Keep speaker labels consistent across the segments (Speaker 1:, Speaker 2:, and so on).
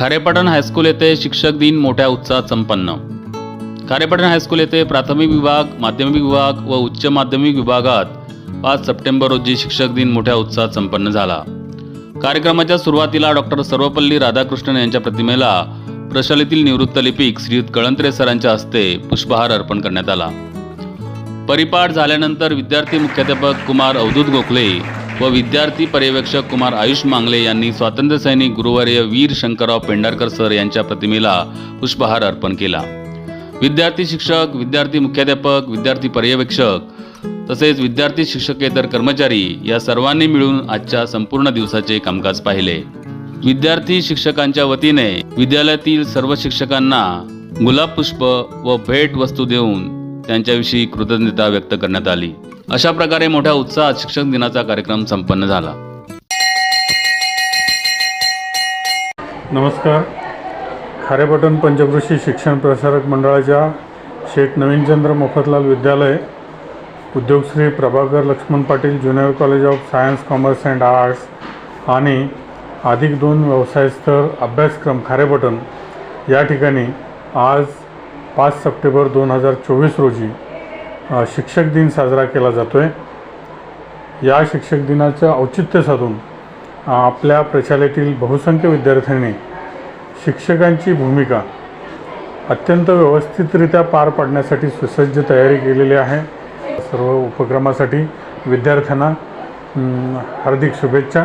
Speaker 1: Kharepatan high school येथे शिक्षक दिन मोठ्या उत्साहात संपन्न. खारेपाटण हायस्कूल येथे प्राथमिक विभाग माध्यमिक विभाग व उच्च माध्यमिक विभागात पाच सप्टेंबर रोजी शिक्षक दिन मोठ्या उत्साहात संपन्न झाला. कार्यक्रमाच्या सुरुवातीला डॉक्टर सर्वपल्ली राधाकृष्णन यांच्या प्रतिमेला प्रशालेतील निवृत्त लिपिक श्रीयुत कळंत्रे सरांच्या हस्ते पुष्पहार अर्पण करण्यात आला. परिपाठ झाल्यानंतर विद्यार्थी मुख्याध्यापक कुमार अवधूत गोखले व विद्यार्थी पर्यवेक्षक कुमार आयुष मांगले यांनी स्वातंत्र्यसैनिक गुरुवर्य वीर शंकरराव पेंढारकर सर यांच्या प्रतिमेला पुष्पहार अर्पण केला. विद्यार्थी शिक्षक विद्यार्थी मुख्याध्यापक विद्यार्थी पर्यवेक्षक तसेच विद्यार्थी शिक्षकेतर कर्मचारी या सर्वांनी मिळून आजच्या संपूर्ण दिवसाचे कामकाज पाहिले. विद्यार्थी शिक्षकांच्या वतीने विद्यालयातील सर्व शिक्षकांना गुलाब पुष्प व भेट वस्तू देऊन त्यांच्याविषयी कृतज्ञता व्यक्त करण्यात आली. अशा प्रकारे मोठ्या उत्साहात शिक्षक दिनाचा कार्यक्रम संपन्न झाला.
Speaker 2: नमस्कार. खारेपटण पंचकृषी शिक्षण प्रसारक मंडळाच्या Sheth Navinchandra Mafatlal Vidyalaya Udyogshri Prabhakar Laxman Patil junior college of science commerce and arts आणि अधिक दोन व्यवसायस्तर अभ्यासक्रम खारेपटण या ठिकाणी आज पाच सप्टेंबर दोन हजार चोवीस रोजी शिक्षक दिन साजरा केला जातो आहे या शिक्षक दिनाचं औचित्य साधून आपल्या प्रशालेतील बहुसंख्य विद्यार्थ्यांनी शिक्षकांची भूमिका अत्यंत व्यवस्थितरित्या पार पाडण्यासाठी सुसज्ज तयारी केलेली आहे. सर्व उपक्रमासाठी विद्यार्थ्यांना हार्दिक शुभेच्छा.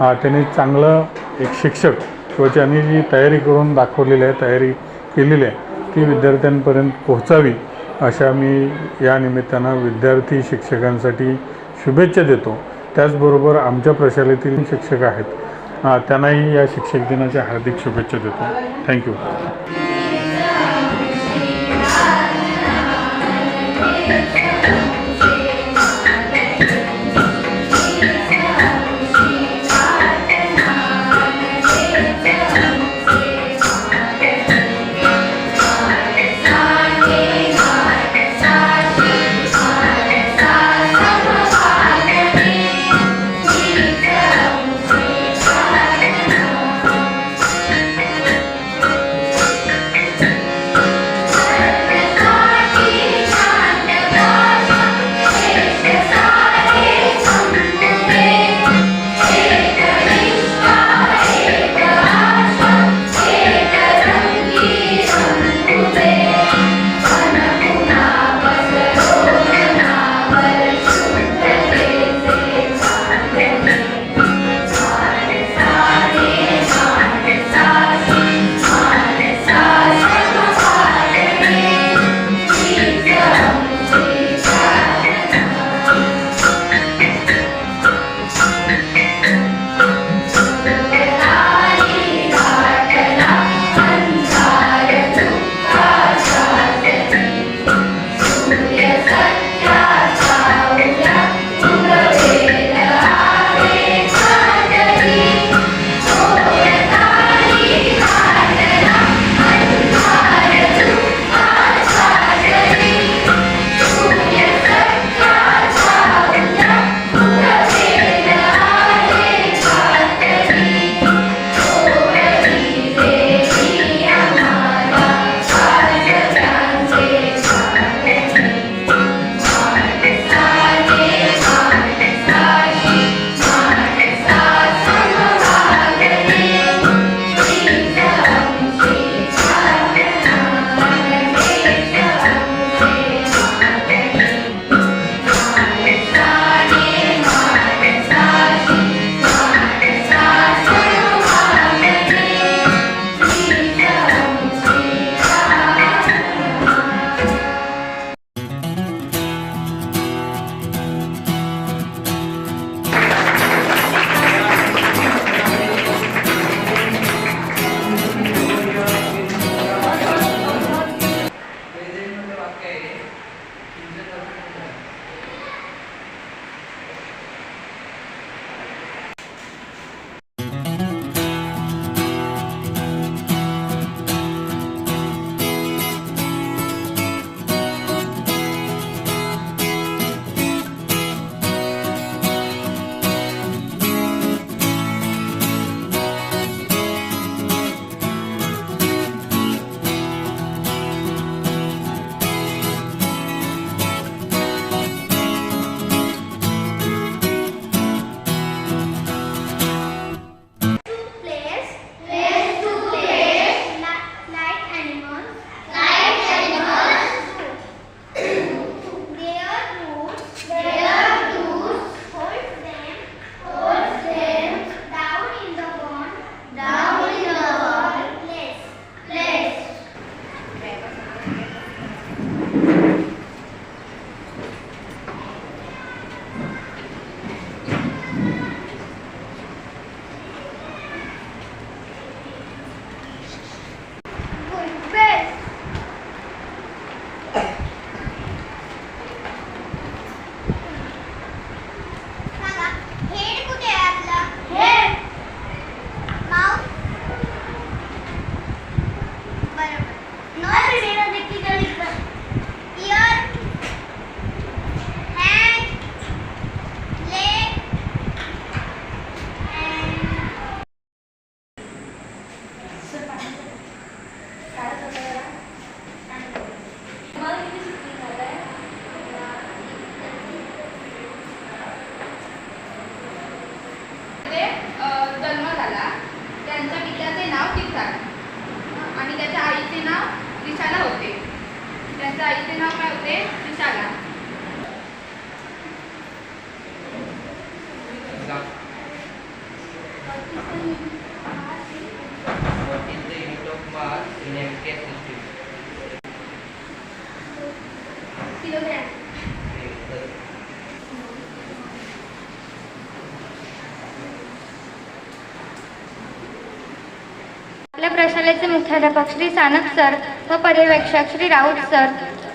Speaker 2: त्यांनी चांगलं एक शिक्षक किंवा त्यांनी जी तयारी करून दाखवलेली आहे तयारी केलेली आहे ती विद्यार्थ्यांपर्यंत पोहोचावी. अशा मी या निमित्तानं विद्यार्थी शिक्षकांसाठी शुभेच्छा देतो. त्याचबरोबर आमच्या प्रशालेतील शिक्षक आहेत. त्यांनाही या शिक्षक दिनाच्या हार्दिक शुभेच्छा देतो. Thank you.
Speaker 3: Mann. प्रशालेचे मुख्याध्यापक श्री सानप सर व पर्यवेक्षक श्री राऊत सर.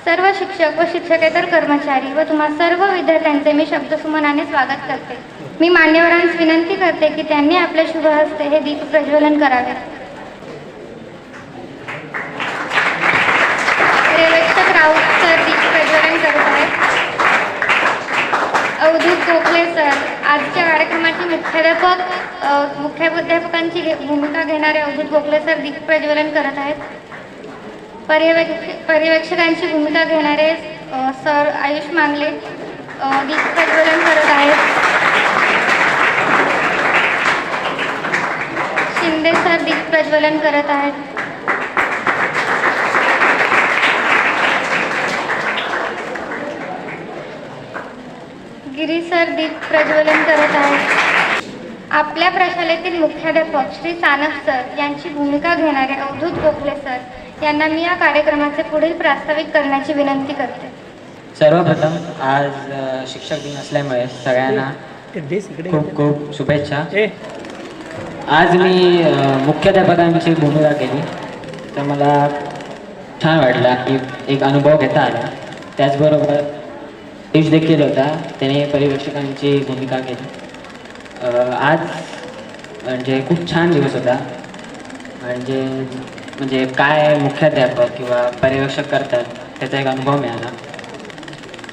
Speaker 3: सर्व शिक्षक व शिक्षकेतर कर्मचारी व तुम्हा सर्व विद्यार्थ्यांचे मी शब्दसुमनाने स्वागत करते. मी मान्यवरांस विनंती करते की त्यांनी आपल्या शुभ हस्ते हे दीप प्रज्वलन करावे. पर्यवेक्षक राऊत सर दीप प्रज्वलन करत आहेत. अवधूत गोखले सर आजच्या कार्यक्रमाचे मुख्याध्यापक मुख्याध्यापकांची घे- भूमिका घेणारे अवधूत गोखले सर दीप प्रज्वलन करत आहेत. पर्यवेक्षक पर्यवेक्षकांची भूमिका घेणारे सर आयुष मांगले दीप प्रज्वलन करत आहेत. शिंदे सर दीप प्रज्वलन करत आहेत. गिरी सर दीप प्रज्वलन करत आहेत. आपल्या प्रशालेतील मुख्याध्यापक श्री सानप सर यांची भूमिका घेणारे अवधूत गोखले सर यांना मी या कार्यक्रमाचे पुढील प्रास्ताविक करण्याची विनंती करते.
Speaker 4: सर्वप्रथम आज शिक्षक दिन असल्यामुळे सगळ्यांना खूप खूप शुभेच्छा. आज मी मुख्याध्यापकांची भूमिका केली. तर मला छान वाटला की एक अनुभव घेता आला. त्याचबरोबर देश देखील होता. त्याने परिवेक्षकांची भूमिका केली. आज म्हणजे खूप छान दिवस होता. म्हणजे म्हणजे काय मुख्याध्यापक किंवा पर्यवेक्षक करतात त्याचा एक अनुभव मिळाला.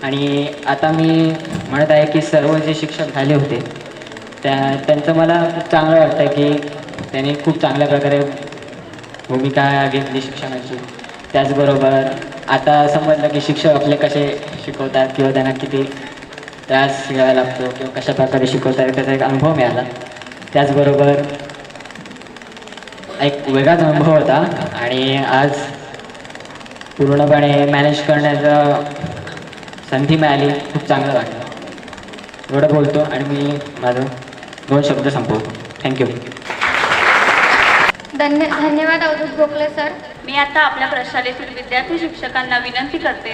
Speaker 4: आणि आता मी म्हणत आहे की सर्व जे शिक्षक झाले होते त्या त्यांचं मला खूप चांगलं वाटतं की त्यांनी खूप चांगल्या प्रकारे भूमिका घेतली शिक्षणाची. त्याचबरोबर आता समजलं की शिक्षक आपले कसे शिकवतात किंवा त्यांना किती त्रास घ्यावा लागतो किंवा कशा प्रकारे शिकवतात त्याचा एक अनुभव मिळाला. त्याचबरोबर एक वेगळाच अनुभव होता आणि आज पूर्णपणे मॅनेज करण्याचं संधी मिळाली. खूप चांगलं वाटलं. एवढं बोलतो आणि मी माझं दोन शब्द संपवतो. थँक्यू
Speaker 3: धन्य धन्यवाद अवधूत गोखले सर.
Speaker 5: मी आता आपल्या प्रशालेतील विद्यार्थी शिक्षकांना विनंती करते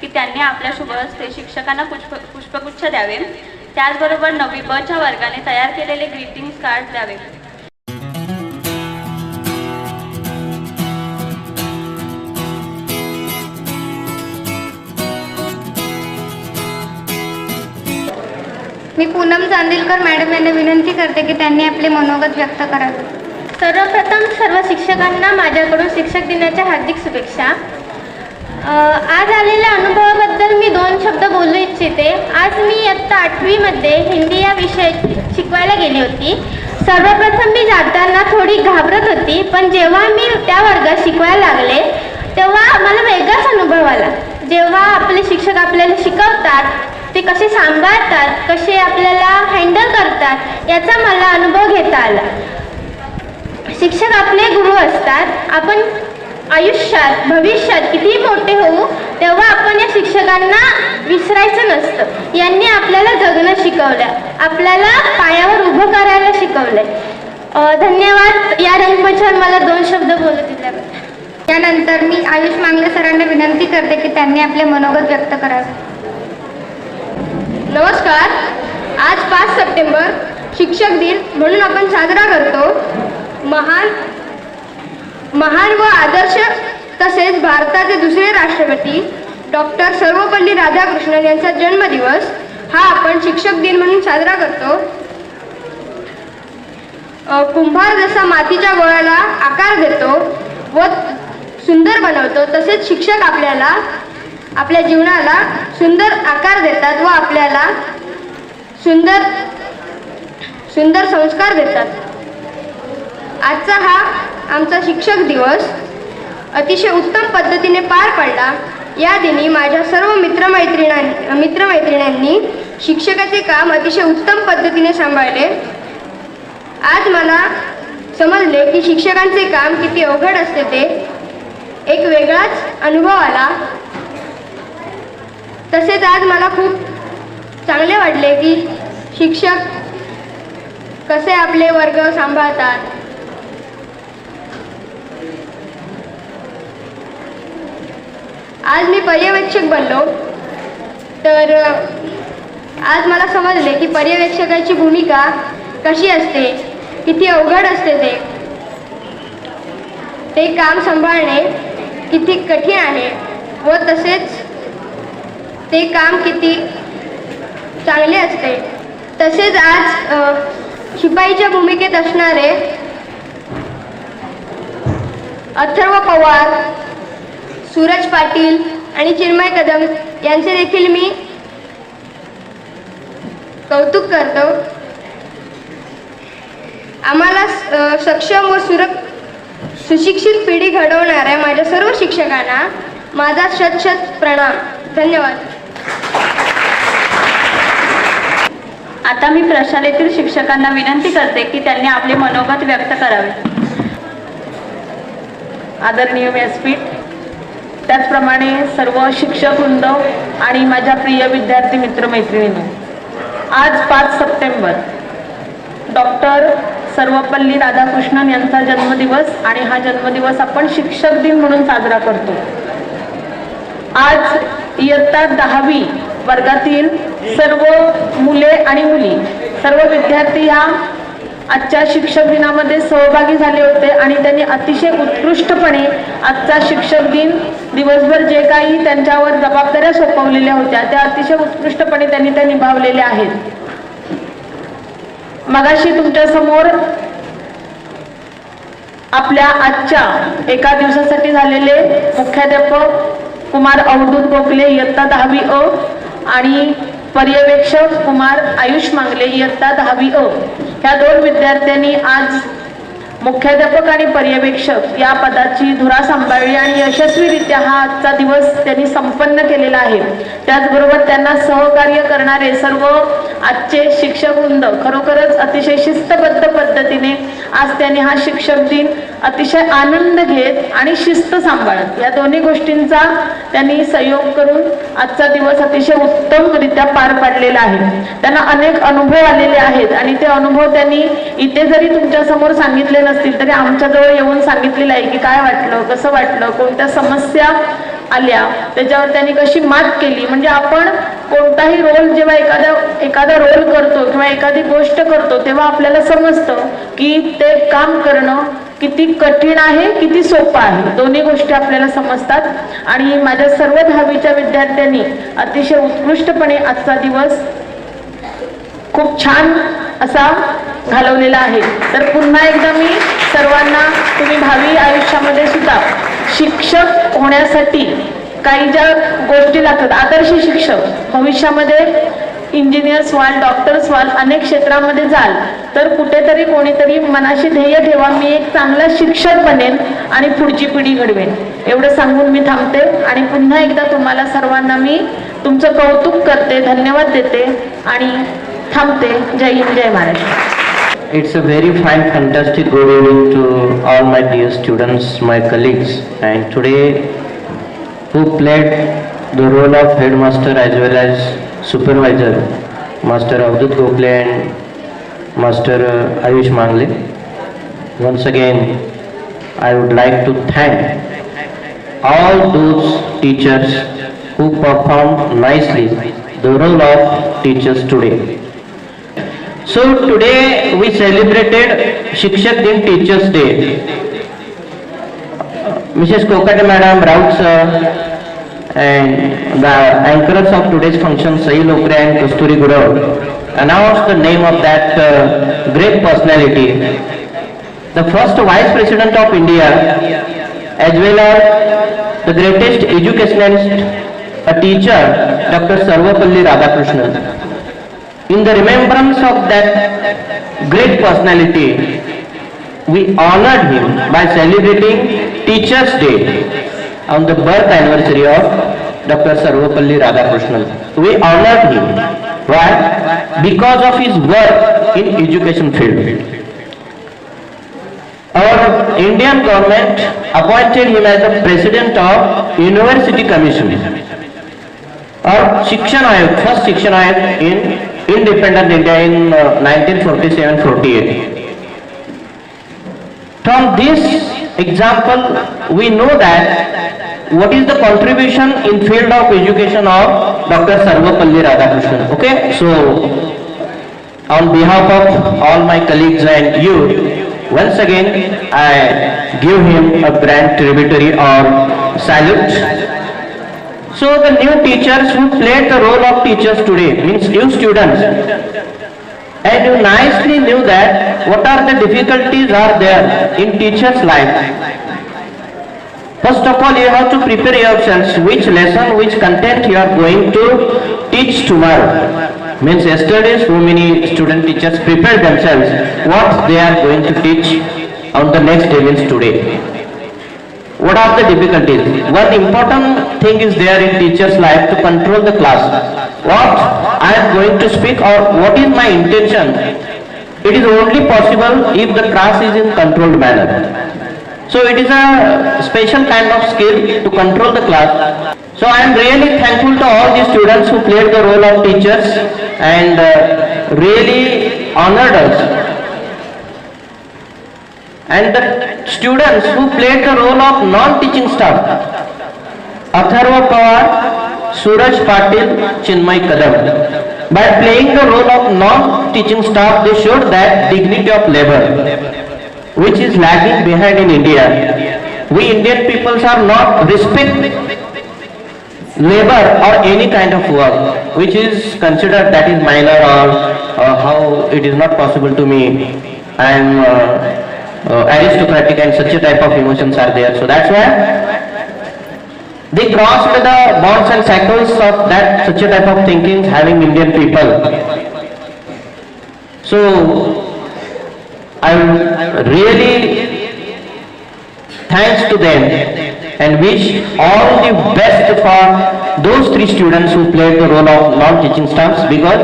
Speaker 5: की त्यांनी आपल्या शुभ हस्ते शिक्षकांना पुष्प पुष्पगुच्छ द्यावे. त्याचबरोबर नववी बच्या वर्गाने तयार केलेले ग्रीटिंग्स कार्ड द्यावे.
Speaker 3: मी पूनम चांदिलकर मॅडम यांना विनंती करते की त्यांनी आपले मनोगत व्यक्त करावे.
Speaker 6: सर्वप्रथम सर्व शिक्षकांना माझ्याकडून शिक्षक दिनाच्या हार्दिक शुभेच्छा. आज आलेल्या अनुभवाबद्दल मी दोन शब्द बोलू इच्छिते. आज मी इयत्ता आठवीमध्ये हिंदी या विषय शिकवायला गेली होती. सर्वप्रथम मी जाताना थोडी घाबरत होती पण जेव्हा मी त्या वर्गात शिकवायला लागले तेव्हा मला वेगळाच अनुभव आला. जेव्हा आपले शिक्षक आपल्याला शिकवतात ते कसे सांभाळतात कसे आपल्याला हँडल करतात याचा मला अनुभव घेता आला. शिक्षक आपले गुरु असतात. आपण आयुष्यात भविष्यात कितीही मोठे होऊ तेव्हा आपण या शिक्षकांना विसरायचं नसतं. यांनी आपल्याला जगणं शिकवलं. आपल्याला पायावर उभं करायला शिकवलंय. धन्यवाद. या रंगमंचावर मला दोन शब्द बोलू दिल्याबद्दल
Speaker 3: यानंतर मी आयुष मांगले सरांना विनंती करते की त्यांनी आपले मनोगत व्यक्त करावे.
Speaker 7: नमस्कार. आज पाच सप्टेंबर शिक्षक दिन म्हणून आपण साजरा करतो. महान महान व आदर्श तसेच भारताचे दुसरे राष्ट्रपती डॉक्टर सर्वपल्ली राधाकृष्णन यांचा जन्मदिवस हा आपण शिक्षक दिन म्हणून साजरा करतो. कुंभार जसा मातीच्या गोळ्याला आकार देतो व सुंदर बनवतो तसेच शिक्षक आपल्याला आपल्या जीवनाला सुंदर आकार देतात व आपल्याला सुंदर सुंदर संस्कार देतात. आजचा हा आमचा शिक्षक दिवस अतिशय उत्तम पद्धतीने पार पडला. या दिनी माझ्या सर्व मित्रमैत्रिणां मित्रमैत्रिणींनी शिक्षकाचे काम अतिशय उत्तम पद्धतीने सांभाळले. आज मला समजले की शिक्षकांचे काम किती अवघड असते ते. एक वेगळाच अनुभव आला. तसेच आज मला खूप चांगले वाटले की शिक्षक कसे आपले वर्ग सांभाळतात आज मी पर्यवेक्षक बनलो. तर आज मला समजले की पर्यवेक्षकाची भूमिका कशी असते किती अवघड असते ते. ते काम सांभाळणे किती कठीण आहे व तसेच ते काम किती चांगले असते. तसेच आज शिपाईच्या भूमिकेत असणारे अथर्व पवार सूरज पाटील आणि चिन्मय कदम यांचे देखील मी कौतुक करतो. आम्हाला सक्षम व सुरक सुशिक्षित पिढी घडवणाऱ्या माझ्या सर्व शिक्षकांना माझा शत शत प्रणाम. धन्यवाद.
Speaker 8: आता मी प्रशालेतील शिक्षकांना विनंती करते की त्यांनी आपले मनोगत व्यक्त करावे. आदरणीय व्यासपीठ त्याचप्रमाणे सर्व शिक्षक वृंद आणि माझ्या प्रिय विद्यार्थी मित्रमैत्रिणींनो आज पाच सप्टेंबर डॉक्टर सर्वपल्ली राधाकृष्णन यांचा जन्मदिवस आणि हा जन्मदिवस आपण शिक्षक दिन म्हणून साजरा करतो. आज इयत्ता दहावी वर्गातील सर्व मुले आणि मुली सर्व विद्यार्थी ह्या आजच्या शिक्षक दिनामध्ये सहभागी झाले होते आणि त्यांनी अतिशय उत्कृष्टपणे आजचा शिक्षक दिन दिवसभर जे काही त्यांच्यावर जबाबदाऱ्या सोपवलेल्या होत्या त्या अतिशय उत्कृष्टपणे त्यांनी त्या निभावलेल्या आहेत. मगाशी तुमच्यासमोर आपल्या आजच्या एका दिवसासाठी झालेले मुख्याध्यापक कुमार अवधूत गोखले इयत्ता दहावी अ आणि पर्यवेक्षक कुमार आयुष मांगले इयत्ता दहावी अ. ह्या दोन विद्यार्थ्यांनी आज मुख्याध्यापक आणि पर्यवेक्षक या पदाची धुरा सांभाळली आणि यशस्वीरित्या हा आजचा दिवस त्यांनी संपन्न केलेला आहे. त्याचबरोबर त्यांना सहकार्य करणारे सर्व आजचे शिक्षक वृंद खरोखरच अतिशय शिस्तबद्ध पद्धतीने आज त्यांनी हा शिक्षक दिन अतिशय आनंद घेत आणि शिस्त सांभाळत या दोन्ही गोष्टींचा त्यांनी सहयोग करून आजचा दिवस अतिशय उत्तमरित्या पार पाडलेला आहे. त्यांना अनेक अनुभव आलेले आहेत आणि ते अनुभव त्यांनी इथे जरी तुमच्यासमोर सांगितले नसतील तरी आमच्याजवळ येऊन सांगितलेलं आहे की काय वाटलं कसं वाटलं कोणत्या समस्या आल्या त्याच्यावर त्यांनी कशी मात केली. म्हणजे आपण कोणताही रोल जेव्हा एखादा एखादा रोल करतो किंवा एखादी गोष्ट करतो तेव्हा आपल्याला समजतं की ते काम करणं किती कठीण आहे किती सोपं आहे. दोन्ही गोष्टी आपल्याला समजतात. आणि माझ्या सर्व दहावीच्या विद्यार्थ्यांनी अतिशय उत्कृष्टपणे आजचा दिवस खूप छान असा घालवलेला आहे. तर पुन्हा एकदा मी सर्वांना तुम्ही भावी आयुष्यामध्ये सुद्धा शिक्षक होण्यासाठी काही ज्या गोष्टी लागतात आदर्श शिक्षक भविष्यामध्ये इंजिनियर्स व्हाल डॉक्टर्स व्हाल अनेक क्षेत्रामध्ये जाल तर कुठेतरी कोणीतरी मनाशी ध्येय ठेवा मी एक चांगला शिक्षक बनेन आणि पुढची पिढी घडवेन. एवढं सांगून मी थांबते आणि पुन्हा एकदा तुम्हाला सर्वांना मी तुमचं कौतुक करते धन्यवाद देते आणि थांबते. जय हिंद जय Maharashtra.
Speaker 9: It's a very fine, fantastic good evening to all my dear students, my colleagues, and today who played the role of headmaster as well as supervisor, Master Avdut Gokhale and Master uh, Ayush Mangle. Once again, I would like to thank all those teachers who performed nicely the role of teachers today. So today we celebrated Shikshak Din Teachers Day. Mrs. Kokate Madam, Raut sir, and the anchors of today's function, Sahi Lokre and Kasturi Gurau, announced the name of that uh, great personality. The first Vice President of India, as well as the greatest educationalist, a teacher, Dr. Sarvapalli Radhakrishnan. In the remembrance of that great personality, we honored him by celebrating Teachers' Day on the birth anniversary of Dr. Sarvapalli Radhakrishnan. We honored him. Why? Because of his work in education field. Our Indian government appointed him as the president of University Commission or Shikshan Ayog, first Shikshan Ayog in independent India in uh, 1947-48. From this example, we know that what is the contribution in field of education of Dr. Sarvapalli Radhakrishnan. Okay, so on behalf of all my colleagues and you, once again I give him a grand tributary or salute. So the new teachers who played the role of teachers today means new students and you nicely knew that what are the difficulties are there in teacher's life. First of all, you have to prepare yourselves which lesson, which content you are going to teach tomorrow. Means yesterday so many student teachers prepared themselves what they are going to teach on the next day means today. What are the difficulties? One important thing is there in teacher's life to control the class. What I am going to speak or what is my intention? It is only possible if the class is in controlled manner. So it is a special kind of skill to control the class. So I am really thankful to all the students who played the role of teachers and uh, really honored us and the students who played the role of non-teaching staff, Atharva Pawar, Suraj Patil, Chinmay Kadam. By playing the role of non-teaching staff, they showed that dignity of labor, which is lagging behind in India. We Indian peoples are not respect labor or any kind of work, which is considered that is minor or uh, how it is not possible to me. Am uh, uh, aristocratic and such a type of emotions are there. So that's why they crossed the bonds and cycles of that such a type of thinking having Indian people. So I am really thanks to them and wish all the best for those three students who played the role of non-teaching staffs because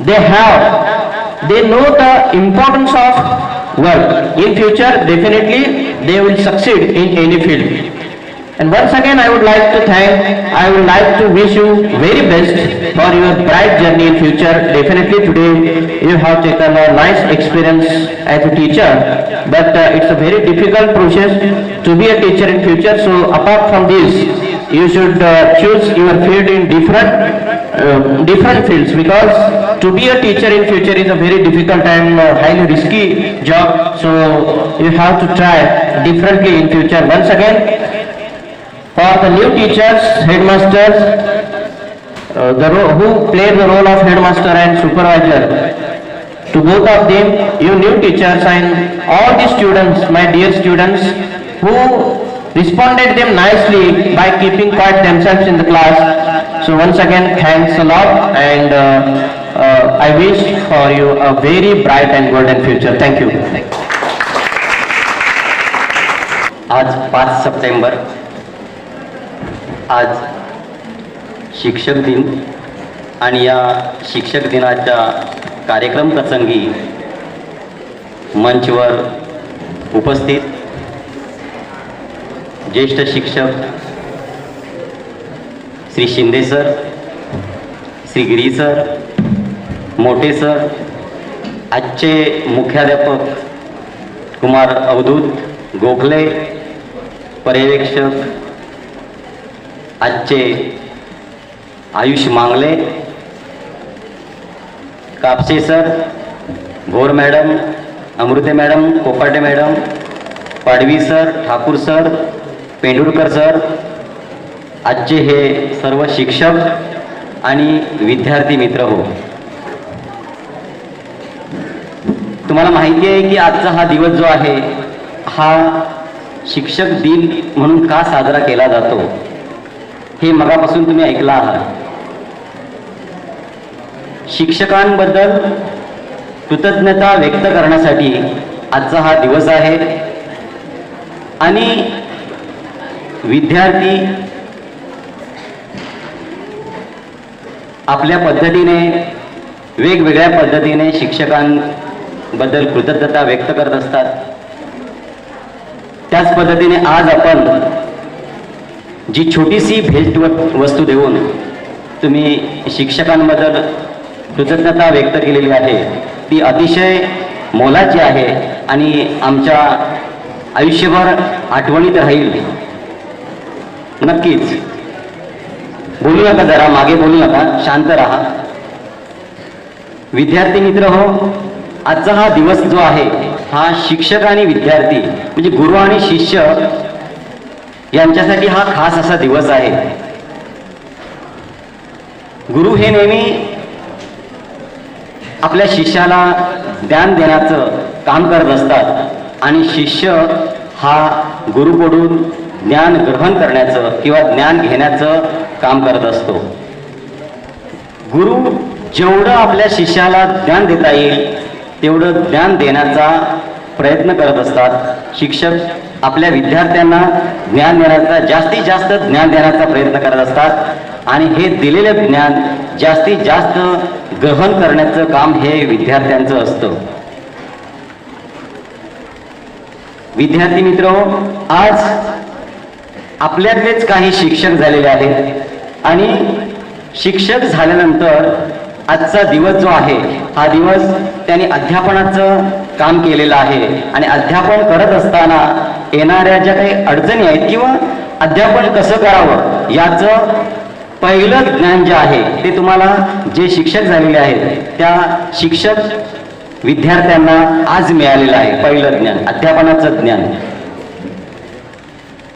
Speaker 9: they have, they know the importance of work. In future, definitely, they will succeed in any field. And once again, I would like to thank, I would like to wish you very best for your bright journey in future. Definitely today, you have taken a nice experience as a teacher, but uh, it's a very difficult process to be a teacher in future. So apart from this, you should uh, choose your field in different uh, different fields because to be a teacher in future is a very difficult and uh, highly risky job. So you have to try differently in future. Once again, for the new teachers, headmasters, uh, the who play the role of headmaster and supervisor, to both of them, you new teachers and all the students, my dear students, who responded them nicely by keeping quiet themselves in the class. So once again, thanks a lot and uh, uh, I wish for you a very bright and golden future. Thank you.
Speaker 10: आज पाच September आज शिक्षक दिन आणि या शिक्षक दिनाच्या कार्यक्रम प्रसंगी मंचवर उपस्थित ज्येष्ठ शिक्षक Shri Shinde sir Shri Giri sir Mothe sir आजचे मुख्याध्यापक कुमार अवधूत गोखले पर्यवेक्षक आजचे Ayush Mangle Kapse sir Bhor madam Amrute madam Kopate madam Padvi sir Thakur sir Pendurkar sir आजचे हे सर्व शिक्षक आणि विद्यार्थी मित्र हो. तुम्हाला माहिती आहे की आजचा हा दिवस जो आहे हा शिक्षक दिन म्हणून का साजरा केला जातो? हे मगापासून तुम्ही ऐकला आहात. शिक्षकांबद्दल कृतज्ञता व्यक्त करण्यासाठी आजचा हा दिवस आहे. आणि विद्यार्थी आपल्या पद्धतीने वेगवेगळ्या पद्धतीने शिक्षकांबद्दल कृतज्ञता व्यक्त करत असतात. त्याच पद्धतीने आज आपण जी छोटीशी भेट व- वस्तू देऊन तुम्ही शिक्षकांबद्दल कृतज्ञता व्यक्त केलेली आहे ती अतिशय मोलाची आहे आणि आमच्या आयुष्यभर आठवणीत राहील. नक्कीच. बोलू नका जरा मागे बोलू नका शांत राहा. विद्यार्थी मित्र हो आजचा हा दिवस जो आहे हा शिक्षक आणि विद्यार्थी म्हणजे गुरु आणि शिष्य यांच्यासाठी हा खास असा दिवस आहे. गुरु हे नेहमी आपल्या शिष्याला ज्ञान देण्याचं काम करत असतात आणि शिष्य हा गुरुकडून ज्ञान ग्रहण करण्याचं किंवा ज्ञान घेण्याचं काम करत असतो. गुरु जेवढं आपल्या शिष्याला ज्ञान देता येईल तेवढं ज्ञान देण्याचा प्रयत्न करत असतात. शिक्षक आपल्या विद्यार्थ्यांना ज्ञान देण्याचा जास्तीत जास्त ज्ञान देण्याचा प्रयत्न करत असतात. आणि हे दिलेलं ज्ञान जास्तीत जास्त ग्रहण करण्याचं काम हे विद्यार्थ्यांचं असतं. विद्यार्थी मित्र आज आपल्यातलेच काही शिक्षक झालेले आहेत. आणि शिक्षक झाल्यानंतर आजचा दिवस जो आहे हा दिवस त्यांनी अध्यापनाचं काम केलेलं आहे. आणि अध्यापन करत असताना येणाऱ्या ज्या काही अडचणी आहेत किंवा अध्यापन कसं करावं याचं पहिलं ज्ञान जे आहे ते तुम्हाला जे शिक्षक झालेले आहेत त्या शिक्षक विद्यार्थ्यांना आज मिळालेलं आहे पहिलं ज्ञान अध्यापनाचं ज्ञान.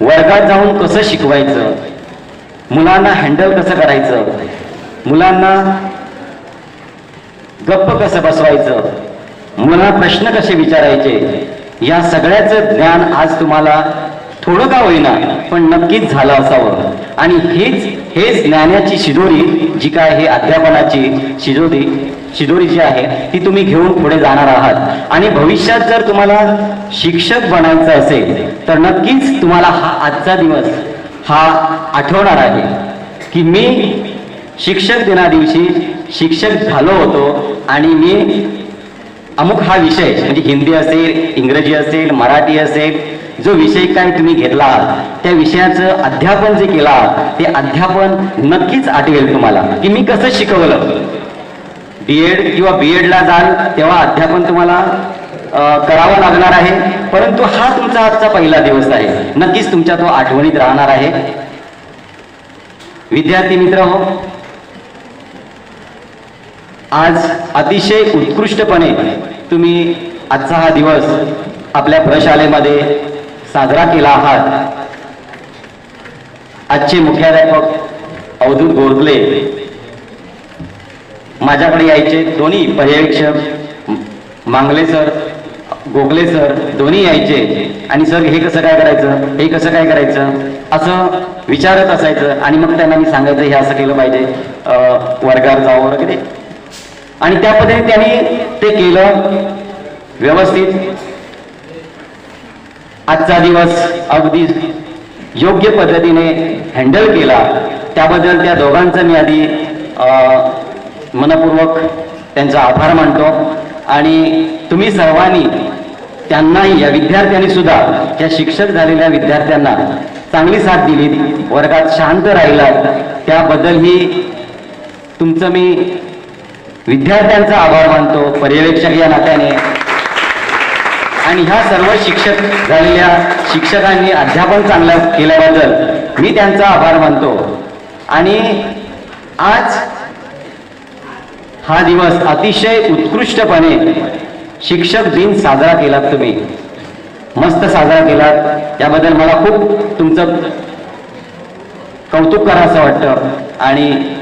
Speaker 10: वर्गात जाऊन कसं शिकवायचं? मुलांना हँडल कसं करायचं? मुलांना गप्प कसं बसवायचं? मुलांना प्रश्न कसे विचारायचे? या सगळ्याचं ज्ञान आज तुम्हाला थोडं का होईना पण नक्कीच झालं असावं. आणि हेच हेच ज्ञानाची शिदोरी जी काय हे अध्यापनाची शिदोरी शिदोरी जी आहे ती तुम्ही घेऊन पुढे जाणार आहात. आणि भविष्यात जर तुम्हाला शिक्षक बनायचं असेल तर नक्कीच तुम्हाला हा आजचा दिवस हा आठवणार आहे. की मी शिक्षक दिना दिवशी शिक्षक झालो होतो आणि मी अमुक हा विषय म्हणजे हिंदी असेल इंग्रजी असेल मराठी असेल जो विषय काय तुम्ही घेतला आहात, त्या विषयाचं अध्यापन जे केला आहात, ते अध्यापन नक्कीच आठवेल तुम्हाला. की मी कसं शिकवलं? डीएड किंवा बीएड ला जाल तेव्हा अध्यापन तुम्हाला करावं लागणार आहे. परंतु हा तुमचा आजचा पहिला दिवस आहे. नक्कीच तुमच्या तो आठवणीत राहणार आहे. विद्यार्थी मित्र हो आज अतिशय उत्कृष्टपणे तुम्ही आजचा हा दिवस आपल्या प्रशालेमध्ये साजरा केला आहात. आजचे मुख्याध्यापक अवधूत गोरले माझ्याकडे यायचे दोन्ही पर्यवेक्षक मांगले सर गोगले सर दोन्ही यायचे. आणि सर हे कसं काय करायचं? हे कसं काय करायचं? असं विचारत असायचं. आणि मग त्यांना मी सांगायचं हे असं केलं पाहिजे. वर्गावर जावं वगैरे. आणि त्या पद्धतीने त्यांनी ते केलं व्यवस्थित. आजचा दिवस अगदी योग्य पद्धतीने हँडल केला. त्याबद्दल त्या दोघांचं मी आधी मनपूर्वक त्यांचा आभार मानतो. आणि तुम्ही सर्वांनी त्यांनाही या विद्यार्थ्यांनी सुद्धा त्या शिक्षक झालेल्या विद्यार्थ्यांना चांगली साथ दिली. वर्गात शांत राहिलात त्याबद्दलही तुमचं मी विद्यार्थ्यांचा आभार मानतो. पर्यवेक्षक या नात्याने. आणि ह्या सर्व शिक्षक झालेल्या शिक्षकांनी अध्यापन चांगलं केल्याबद्दल मी त्यांचा आभार मानतो. आणि आज हा दिवस अतिशय उत्कृष्टपणे शिक्षक दिन साजरा केलात तुम्ही. मस्त साजरा केलात. याबद्दल मला खूप तुमचं कौतुक करा असं वाटतं. आणि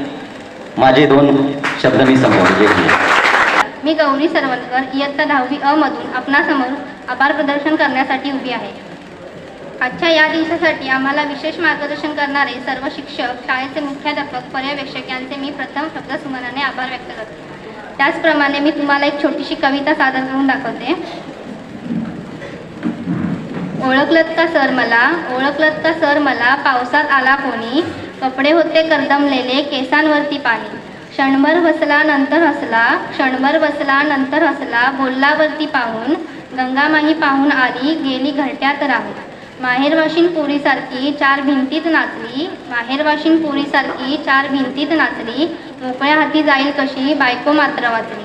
Speaker 10: माझे दोन शब्द मी संपवले
Speaker 3: मी गौरी सरवणकर इयत्ता दहावी अ मधून आपणासमोर आभार प्रदर्शन करण्यासाठी उभी आहे. आजच्या या दिवसासाठी आम्हाला विशेष मार्गदर्शन करणारे सर्व शिक्षक शाळेचे मुख्याध्यापक पर्यवेक्षक यांचे मी प्रथम शब्दसुमनाने आभार व्यक्त करते. त्याचप्रमाणे मी तुम्हाला एक छोटीशी कविता सादर करून दाखवते.
Speaker 11: ओळखलत का सर मला? ओळखलत का सर मला? पावसात आला कोणी? कपडे होते करदमलेले केसांवरती पाणी. क्षणभर बसला नंतर हसला. क्षणभर बसला नंतर हसला. बोललावरती पाहून गंगामाही पाहून आली गेली घरट्यात राहून. माहेरवाशीन पोरीसारखी चार भिंतीत नाचली. माहेरवाशीन पोरीसारखी चार भिंतीत नाचली. मोकळ्या हाती जाईल कशी बायको मात्र वाचली.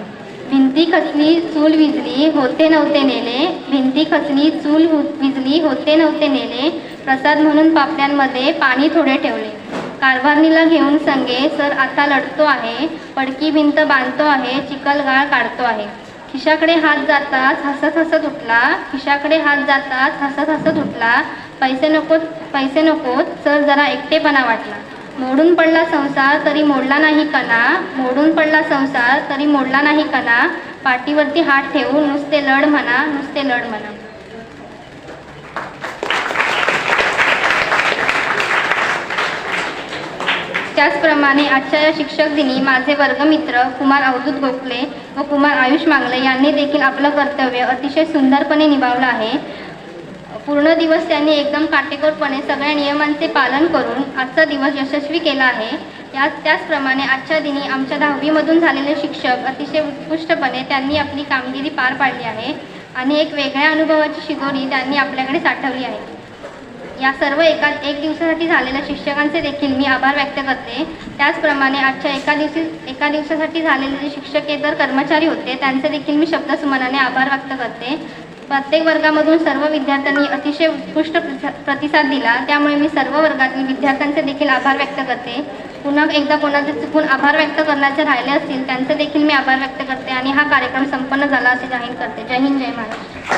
Speaker 11: भिंती खचली चूल विजली होते नव्हते नेले. भिंती खचली चूल विजली होते नव्हते नेले. प्रसाद म्हणून पापड्यांमध्ये पाणी थोडे ठेवले. कारभारणीला घेऊन संगे सर आता लढतो आहे. पडकी भिंत बांधतो आहे. चिखलगाळ काढतो आहे. खिशाकडे हात जाताच हसत हसत उठला. खिशाकडे हात जाताच हसत हसत उठला. पैसे नकोत पैसे नकोत सर जरा एकटेपणा वाटला. मोडून पडला संसार तरी मोडला नाही कणा. मोडून पडला संसार तरी मोडला नाही कणा. पाठीवरती हात ठेवून नुसते लढ म्हणा नुसते लढ म्हणा. त्याचप्रमाणे आजच्या या शिक्षक दिनी माझे वर्गमित्र कुमार अवधूत गोखले व कुमार आयुष मांगले यांनी देखील आपलं कर्तव्य अतिशय सुंदरपणे निभावलं आहे. पूर्ण दिवस त्यांनी एकदम काटेकोरपणे सगळ्या नियमांचे पालन करून आजचा दिवस यशस्वी केला आहे. याच त्याचप्रमाणे आजच्या दिनी आमच्या दहावीमधून झालेले शिक्षक अतिशय उत्कृष्टपणे त्यांनी आपली कामगिरी पार पाडली आहे आणि एक वेगळ्या अनुभवाची शिगोरी त्यांनी आपल्याकडे साठवली आहे. या सर्व एका एक दिवसासाठी झालेल्या शिक्षकांचे देखील मी आभार व्यक्त करते. त्याचप्रमाणे आजच्या एका दिवशी एका दिवसासाठी झालेले जे शिक्षकेतर कर्मचारी होते त्यांचे देखील मी शब्दसुमनाने आभार व्यक्त करते. प्रत्येक वर्गामधून सर्व विद्यार्थ्यांनी अतिशय उत्कृष्ट प्रतिसाद दिला. त्यामुळे मी सर्व वर्गातील विद्यार्थ्यांचे देखील आभार व्यक्त करते. पुन्हा एकदा कोणाचे चुकून आभार व्यक्त करण्याचे राहिले असतील त्यांचे देखील मी आभार व्यक्त करते आणि हा कार्यक्रम संपन्न झाला असे जाहीर करते. जय हिंद जय महाराष्ट्र.